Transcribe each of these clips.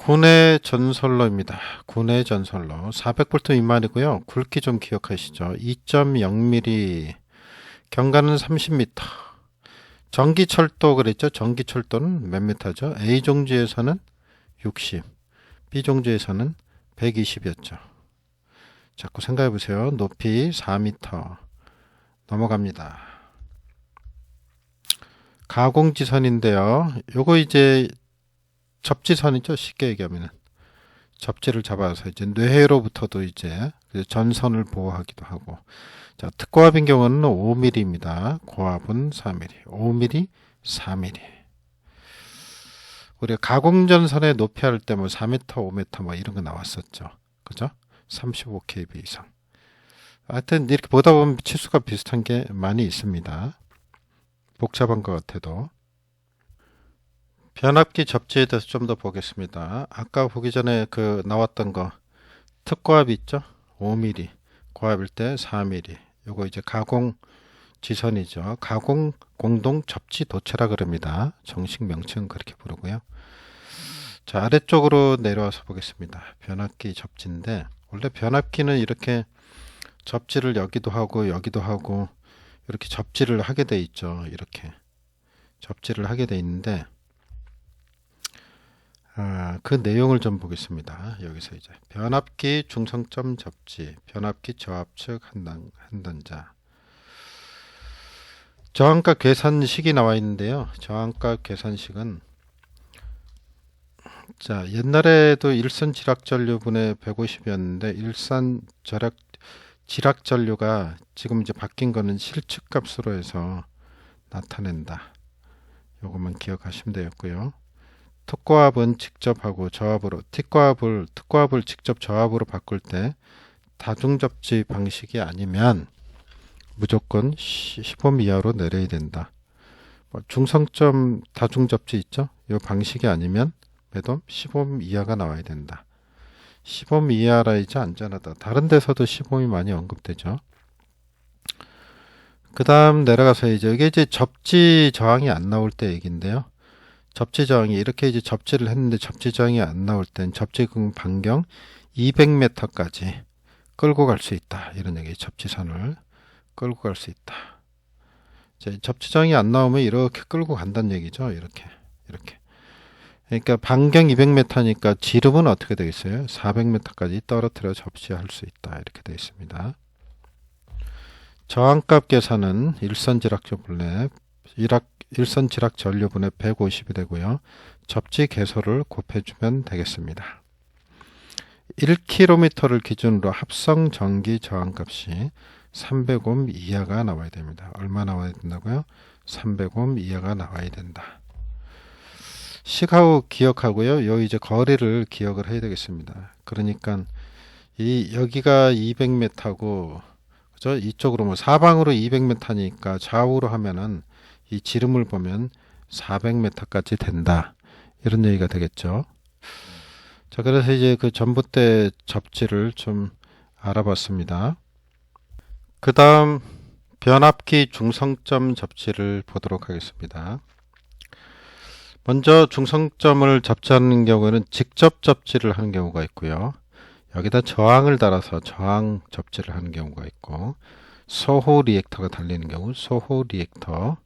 군의 전설로입니다. 군의 전설로 400V 미만이고요. 굵기 좀 기억하시죠? 2.0mm 경가는 30m. 전기철도 그랬죠? 전기철도는 몇 미터죠? A 종지에서는 60, B 종지에서는 120이었죠. 자꾸 생각해 보세요. 높이 4m 넘어갑니다. 가공지선인데요. 요거 이제 접지선이죠. 쉽게 얘기하면은 접지를 잡아서 이제 뇌로부터도 이제 그 전선을 보호하기도 하고 자 특고압인 경우는 5mm입니다. 고압은 4mm, 5mm, 4mm. 우리가 가공전선의 높이 할 때 뭐 4m, 5m 뭐 이런 거 나왔었죠. 그죠? 35kb 이상. 하여튼 이렇게 보다 보면 치수가 비슷한 게 많이 있습니다. 복잡한 것 같아도. 변압기 접지에 대해서 좀 더 보겠습니다. 아까 보기 전에 그 나왔던 거 특고압 있죠? 5mm, 고압일 때 4mm. 요거 이제 가공 지선이죠. 가공 공동 접지 도체라 그럽니다. 정식 명칭은 그렇게 부르고요. 자, 아래쪽으로 내려와서 보겠습니다. 변압기 접지인데 원래 변압기는 이렇게 접지를 여기도 하고 여기도 하고 이렇게 접지를 하게 돼 있죠. 이렇게 접지를 하게 돼 있는데 아, 그 내용을 좀 보겠습니다. 여기서 이제 변압기 중성점 접지, 변압기 저압측 한단, 한단자. 저항값 계산식이 나와 있는데요. 저항값 계산식은 자 옛날에도 일선 지락 전류분의 150이었는데 일산 절약 지락 전류가 지금 이제 바뀐 거는 실측 값으로 해서 나타낸다. 요것만 기억하시면 되겠고요. 특고압은 직접 하고 저압으로 특고압을 특고압을 직접 저압으로 바꿀 때 다중접지 방식이 아니면 무조건 10옴 이하로 내려야 된다. 뭐 중성점 다중접지 있죠? 이 방식이 아니면 매도 10옴 이하가 나와야 된다. 10옴 이하라 이제 안전하다. 다른 데서도 10옴이 많이 언급되죠. 그 다음 내려가서 이제 이게 이제 접지 저항이 안 나올 때 얘기인데요. 접지 저항이 이렇게 이제 접지를 했는데 접지 저항이 안 나올 땐 접지근 반경 200m까지 끌고 갈 수 있다. 이런 얘기. 접지선을 끌고 갈 수 있다. 이제 접지 저항이 안 나오면 이렇게 끌고 간다는 얘기죠. 이렇게. 이렇게. 그러니까 반경 200m니까 지름은 어떻게 되겠어요? 400m까지 떨어뜨려 접지할 수 있다. 이렇게 되어 있습니다. 저항값 계산은 일선 지락조분의 일학 일선 지락 전류분의 150이 되고요. 접지 개소를 곱해주면 되겠습니다. 1km를 기준으로 합성 전기 저항값이 300옴 이하가 나와야 됩니다. 얼마 나와야 된다고요? 300옴 이하가 나와야 된다. 시가우 기억하고요. 요 이제 거리를 기억을 해야 되겠습니다. 그러니까 이 여기가 200m고 그죠? 이쪽으로 뭐 사방으로 200m니까 좌우로 하면은 이 지름을 보면 400m까지 된다. 이런 얘기가 되겠죠. 자, 그래서 이제 그 전봇대 접지를 좀 알아봤습니다. 그 다음 변압기 중성점 접지를 보도록 하겠습니다. 먼저 중성점을 접지하는 경우에는 직접 접지를 하는 경우가 있고요. 여기다 저항을 달아서 저항 접지를 하는 경우가 있고 소호 리액터가 달리는 경우 소호 리액터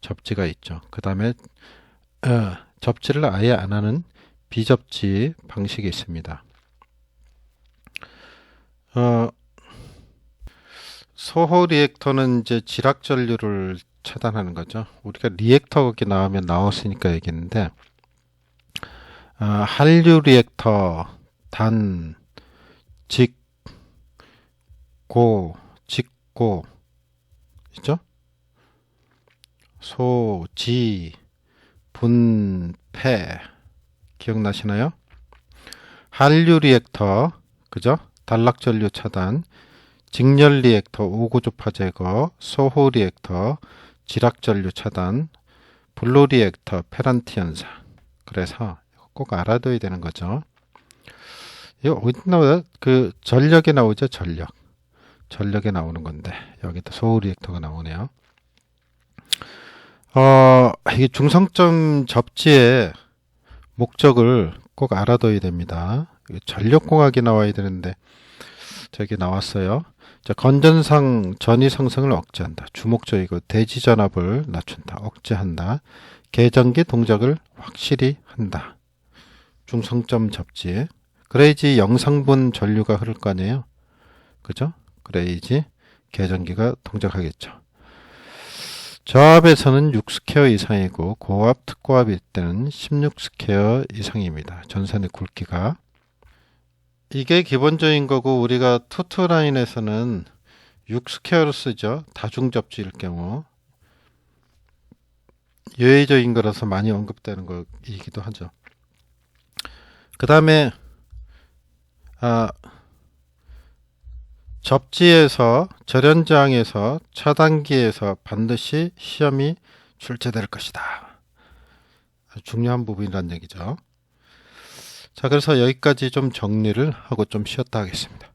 접지가 있죠. 그 다음에 어, 접지를 아예 안 하는 비접지 방식이 있습니다. 어, 소호 리액터는 이제 지락 전류를 차단하는 거죠. 우리가 리액터 거기 나오면 나왔으니까 얘기했는데 어, 한류 리액터 단, 직, 고, 직고 있죠? 소, 지, 분, 폐 기억나시나요? 한류 리액터 그죠? 단락 전류 차단 직렬 리액터 오고조파 제거 소호 리액터 지락 전류 차단 블루 리액터 페란티 현상 그래서 꼭 알아둬야 되는 거죠. 이거 어디 나오죠? 그 전력에 나오죠, 전력. 전력에 나오는 건데 여기도 소호 리액터가 나오네요. 어, 이게 중성점 접지의 목적을 꼭 알아둬야 됩니다. 전력공학이 나와야 되는데 저기 나왔어요. 자, 건전상 전이 상승을 억제한다. 주목적이고 대지 전압을 낮춘다. 억제한다. 계전기 동작을 확실히 한다. 중성점 접지. 그래야지 영상분 전류가 흐를 거 아니에요. 그죠? 그래야지 계전기가 동작하겠죠. 저압에서는 6스퀘어 이상이고 고압 특고압일 때는 16스퀘어 이상입니다. 전선의 굵기가 이게 기본적인 거고 우리가 투투 라인에서는 6스퀘어로 쓰죠. 다중 접지일 경우 예외적인 거라서 많이 언급되는 거이기도 하죠. 그 다음에 아, 접지에서 절연장에서 차단기에서 반드시 시험이 출제될 것이다. 중요한 부분이란 얘기죠. 자, 그래서 여기까지 좀 정리를 하고 좀 쉬었다 하겠습니다.